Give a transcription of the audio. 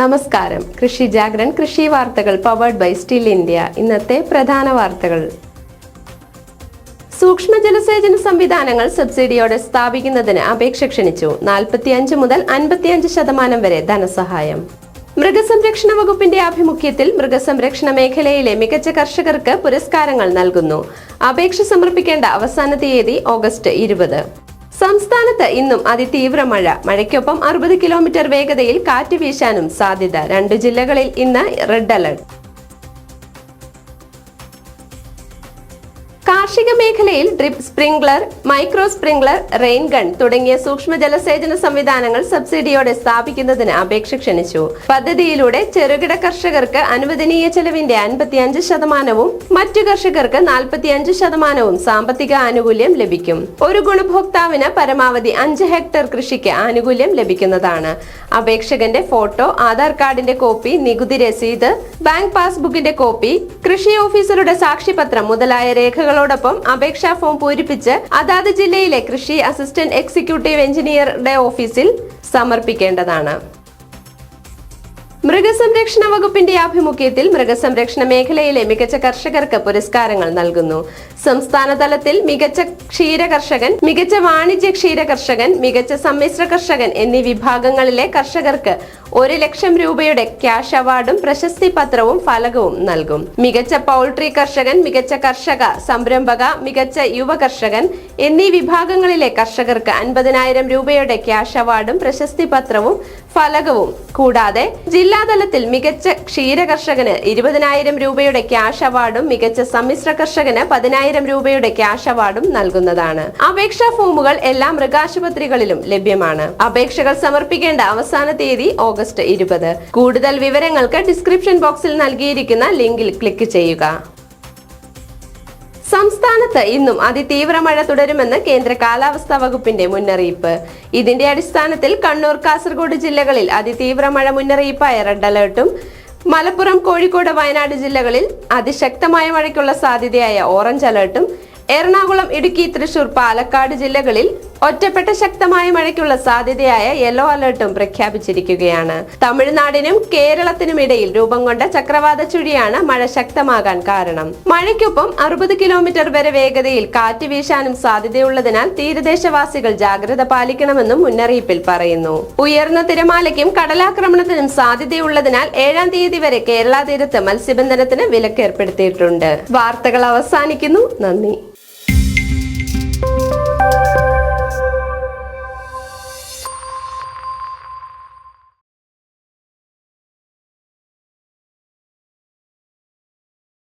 നമസ്കാരം. കൃഷി ജാഗ്രൻ കൃഷി വാർത്തകൾ പവേർഡ് ബൈ സ്റ്റിൽ ഇന്ത്യ ഇന്നത്തെ പ്രധാന വാർത്തകൾ. സൂക്ഷ്മ ജലസേചന സംവിധാനങ്ങൾ സബ്സിഡിയോടെ സ്ഥാപിക്കുന്നതിന് അപേക്ഷ ക്ഷണിച്ചു. നാൽപ്പത്തിയഞ്ച് മുതൽ അൻപത്തിയഞ്ച് ശതമാനം വരെ ധനസഹായം. മൃഗസംരക്ഷണ വകുപ്പിന്റെ ആഭിമുഖ്യത്തിൽ മൃഗസംരക്ഷണ മേഖലയിലെ മികച്ച കർഷകർക്ക് പുരസ്കാരങ്ങൾ നൽകുന്നു. അപേക്ഷ സമർപ്പിക്കേണ്ട അവസാന തീയതി ഓഗസ്റ്റ് ഇരുപത്. സംസ്ഥാനത്ത് ഇന്നും അതിതീവ്ര മഴ. മഴയ്ക്കൊപ്പം അറുപത് കിലോമീറ്റർ വേഗതയിൽ കാറ്റ് വീശാനും സാധ്യത. രണ്ട് ജില്ലകളിൽ ഇന്ന് റെഡ് അലർട്ട്. കാർഷിക മേഖലയിൽ drip sprinkler micro sprinkler rain gun തുടങ്ങിയ സൂക്ഷ്മ ജലസേചന സംവിധാനങ്ങൾ സബ്സിഡിയോടെ സ്ഥാപിക്കുന്നതിന് അപേക്ഷ ക്ഷണിച്ചു. പദ്ധതിയിലൂടെ ചെറുകിട കർഷകർക്ക് അനുവദനീയ ചെലവിന്റെ അൻപത്തിയഞ്ച് ശതമാനവും മറ്റു കർഷകർക്ക് നാൽപ്പത്തിയഞ്ച് ശതമാനവും സാമ്പത്തിക ആനുകൂല്യം ലഭിക്കും. ഒരു ഗുണഭോക്താവിന് പരമാവധി അഞ്ച് ഹെക്ടർ കൃഷിക്ക് ആനുകൂല്യം ലഭിക്കുന്നതാണ്. അപേക്ഷകന്റെ ഫോട്ടോ ആധാർ കാർഡിന്റെ കോപ്പി നികുതി രസീത് ബാങ്ക് പാസ്ബുക്കിന്റെ കോപ്പി കൃഷി ഓഫീസറുടെ സാക്ഷിപത്രം മുതലായ രേഖകളോടൊപ്പം അപേക്ഷാ ഫോം പൂരിപ്പിച്ച് അതാത് ജില്ലയിലെ കൃഷി അസിസ്റ്റന്റ് എക്സിക്യൂട്ടീവ് എഞ്ചിനീയറുടെ ഓഫീസിൽ സമർപ്പിക്കേണ്ടതാണ്. മൃഗസംരക്ഷണ വകുപ്പിന്റെ ആഭിമുഖ്യത്തിൽ മൃഗസംരക്ഷണ മേഖലയിലെ മികച്ച കർഷകർക്ക് പുരസ്കാരങ്ങൾ നൽകുന്നു. സംസ്ഥാന തലത്തിൽ മികച്ച ക്ഷീര കർഷകൻ മികച്ച വാണിജ്യ ക്ഷീര കർഷകൻ മികച്ച സമ്മിശ്ര കർഷകൻ എന്നീ വിഭാഗങ്ങളിലെ കർഷകർക്ക് ഒരു ലക്ഷം രൂപയുടെ ക്യാഷ് അവാർഡും പ്രശസ്തി പത്രവും ഫലകവും നൽകും. മികച്ച പൗൾട്രി കർഷകൻ മികച്ച കർഷക സംരംഭക മികച്ച യുവ കർഷകൻ എന്നീ വിഭാഗങ്ങളിലെ കർഷകർക്ക് അൻപതിനായിരം രൂപയുടെ ക്യാഷ് അവാർഡും പ്രശസ്തി പത്രവും ഫലകവും. കൂടാതെ ജില്ലാതലത്തിൽ മികച്ച ക്ഷീര കർഷകന് ഇരുപതിനായിരം രൂപയുടെ ക്യാഷ് അവാർഡും മികച്ച സമ്മിശ്ര കർഷകന് പതിനായിരം രൂപയുടെ ക്യാഷ് അവാർഡും നൽകുന്നതാണ്. അപേക്ഷാ ഫോമുകൾ എല്ലാ മൃഗാശുപത്രികളിലും ലഭ്യമാണ്. അപേക്ഷകൾ സമർപ്പിക്കേണ്ട അവസാന തീയതി ഓഗസ്റ്റ് ഇരുപത്. കൂടുതൽ വിവരങ്ങൾക്ക് ഡിസ്ക്രിപ്ഷൻ ബോക്സിൽ നൽകിയിരിക്കുന്ന ലിങ്കിൽ ക്ലിക്ക് ചെയ്യുക. സംസ്ഥാനത്ത് ഇന്നും അതിതീവ്ര മഴ തുടരുമെന്ന് കേന്ദ്ര കാലാവസ്ഥാ വകുപ്പിന്റെ മുന്നറിയിപ്പ്. ഇതിന്റെ അടിസ്ഥാനത്തിൽ കണ്ണൂർ കാസർഗോഡ് ജില്ലകളിൽ അതിതീവ്ര മഴ മുന്നറിയിപ്പായ റെഡ് അലേർട്ടും മലപ്പുറം കോഴിക്കോട് വയനാട് ജില്ലകളിൽ അതിശക്തമായ മഴയ്ക്കുള്ള സാധ്യതയായ ഓറഞ്ച് അലേർട്ടും എറണാകുളം ഇടുക്കി തൃശൂർ പാലക്കാട് ജില്ലകളിൽ ഒറ്റപ്പെട്ട ശക്തമായ മഴയ്ക്കുള്ള സാധ്യതയായ യെല്ലോ അലർട്ടും പ്രഖ്യാപിച്ചിരിക്കുകയാണ്. തമിഴ്നാടിനും കേരളത്തിനും ഇടയിൽ രൂപം കൊണ്ട ചക്രവാത ചുഴിയാണ് മഴ ശക്തമാകാൻ കാരണം. മഴയ്ക്കൊപ്പം അറുപത് കിലോമീറ്റർ വരെ വേഗതയിൽ കാറ്റ് വീശാനും സാധ്യതയുള്ളതിനാൽ തീരദേശവാസികൾ ജാഗ്രത പാലിക്കണമെന്നും മുന്നറിയിപ്പിൽ പറയുന്നു. ഉയർന്ന തിരമാലയ്ക്കും കടലാക്രമണത്തിനും സാധ്യതയുള്ളതിനാൽ ഏഴാം തീയതി വരെ കേരള തീരത്ത് മത്സ്യബന്ധനത്തിന് വിലക്കേർപ്പെടുത്തിയിട്ടുണ്ട്. വാർത്തകൾ അവസാനിക്കുന്നു. നന്ദി.